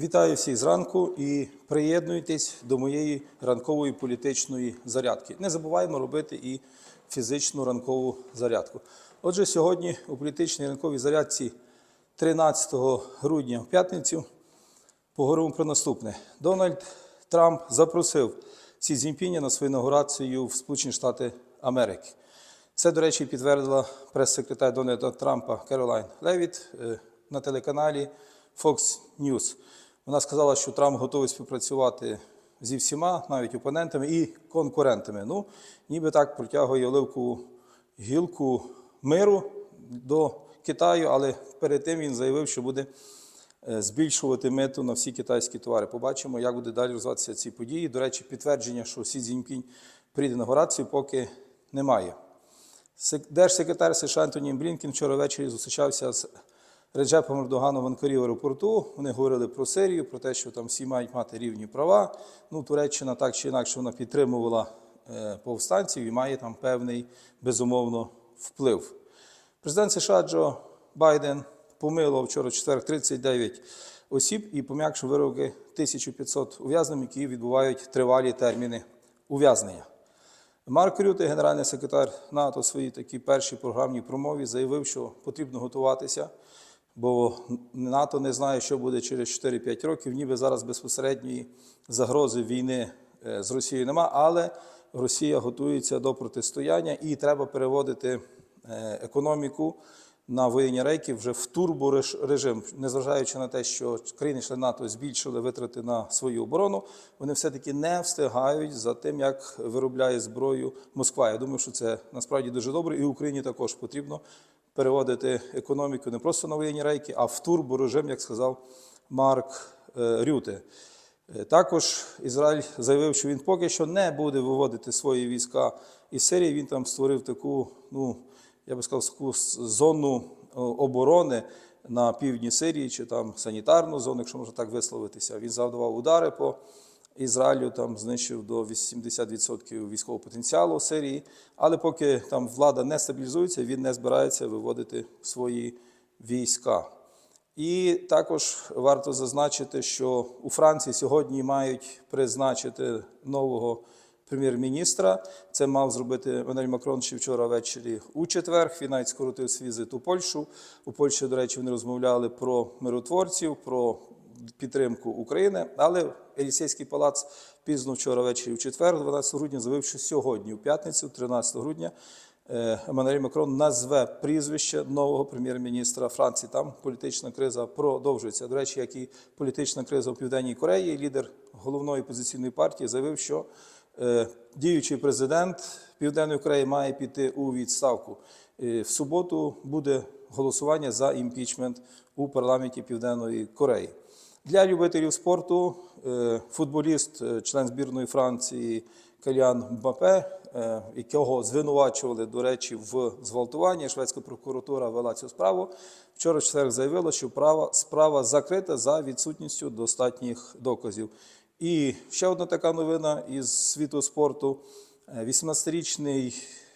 Вітаю всіх зранку і приєднуйтесь до моєї ранкової політичної зарядки. Не забуваємо робити і фізичну ранкову зарядку. Отже, сьогодні у політичній ранковій зарядці 13 грудня в п'ятницю поговоримо про наступне. Дональд Трамп запросив Сі Цзіньпіня на свою інаугурацію в Сполучені Штати Америки. Це, до речі, підтвердила прес-секретар Дональда Трампа Керолайн Левіт е, на телеканалі Fox News. Вона сказала, що Трамп готовий співпрацювати зі всіма, навіть опонентами і конкурентами. Ну, ніби так протягує оливкову гілку миру до Китаю, але перед тим він заявив, що буде е, збільшувати миту на всі китайські товари. Побачимо, як буде далі розвиватися ці події. До речі, підтвердження, що Сі Цзіньпінь прийде на горацію, поки немає. Сек- Держсекретар США Антоній Блінкін вчора ввечері зустрічався з Реджепом Ердоганом в Анкарі в аеропорту. Вони говорили про Сирію, про те, що там всі мають мати рівні права. Ну, Туреччина так чи інакше вона підтримувала е, повстанців і має там певний безумовно вплив. Президент США Джо Байден помилував вчора в четвер 39 осіб і пом'якшив вироки 1500 ув'язнень, які відбувають тривалі терміни ув'язнення. Марк Рюте, генеральний секретар НАТО, у своїй такій першій програмній промові заявив, що потрібно готуватися, бо НАТО не знає, що буде через 4-5 років, ніби зараз безпосередньої загрози війни е, з Росією нема, але Росія готується до протистояння і треба переводити е, економіку на воєнні рейки вже в турборежим, незважаючи на те, що країни-члени НАТО збільшили витрати на свою оборону, вони все-таки не встигають за тим, як виробляє зброю Москва. Я думаю, що це насправді дуже добре, і Україні також потрібно переводити економіку не просто на воєнні рейки, а в турборежим, як сказав Марк е, Рюте. Е, Також Ізраїль заявив, що він поки що не буде виводити свої війська із Сирії. Він там створив таку, ну я би сказав, таку зону оборони на півдні Сирії, чи там санітарну зону, якщо можна так висловитися. Він завдавав удари по Ізраїлю, там знищив до 80% військового потенціалу Сирії. Але поки там влада не стабілізується, він не збирається виводити свої війська. І також варто зазначити, що у Франції сьогодні мають призначити нового прем'єр-міністра. Це мав зробити Еммануель Макрон ще вчора ввечері у четвер. Він навіть скоротив свій візит у Польщу. У Польщі, до речі, вони розмовляли про миротворців, про підтримку України. Але Елісейський палац пізно вчора ввечері, у четвер, 12 грудня, заявив, що сьогодні, у п'ятницю, 13 грудня, е, Еммануель Макрон назве прізвище нового прем'єр-міністра Франції. Там політична криза продовжується. До речі, як і політична криза у Південній Кореї, лідер головної опозиційної партії заявив, що е, діючий президент Південної Кореї має піти у відставку. Е, В суботу буде голосування за імпічмент у парламенті Південної Кореї. Для любителів спорту е, футболіст, е, член збірної Франції Каліан Мбапе, е, якого звинувачували, до речі, в зґвалтуванні. Шведська прокуратура вела цю справу. Вчора в четвер заявила, що права, справа закрита за відсутністю достатніх доказів. І ще одна така новина із світу спорту. Е, 18-річний е,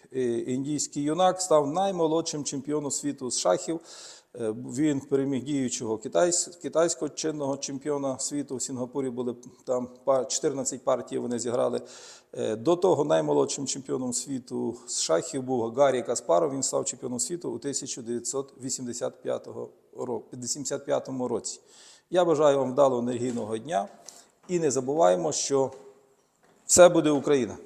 індійський юнак став наймолодшим чемпіоном світу з шахів. Е, Він переміг діючого китайсь- китайського чинного чемпіона світу. В Сінгапурі були там 14 партій. Вони зіграли. Е, До того наймолодшим чемпіоном світу з шахів був Гаррі Каспаров. Він став чемпіоном світу у 1985 році. Я бажаю вам вдалого енергійного дня і не забуваємо, що все буде Україна.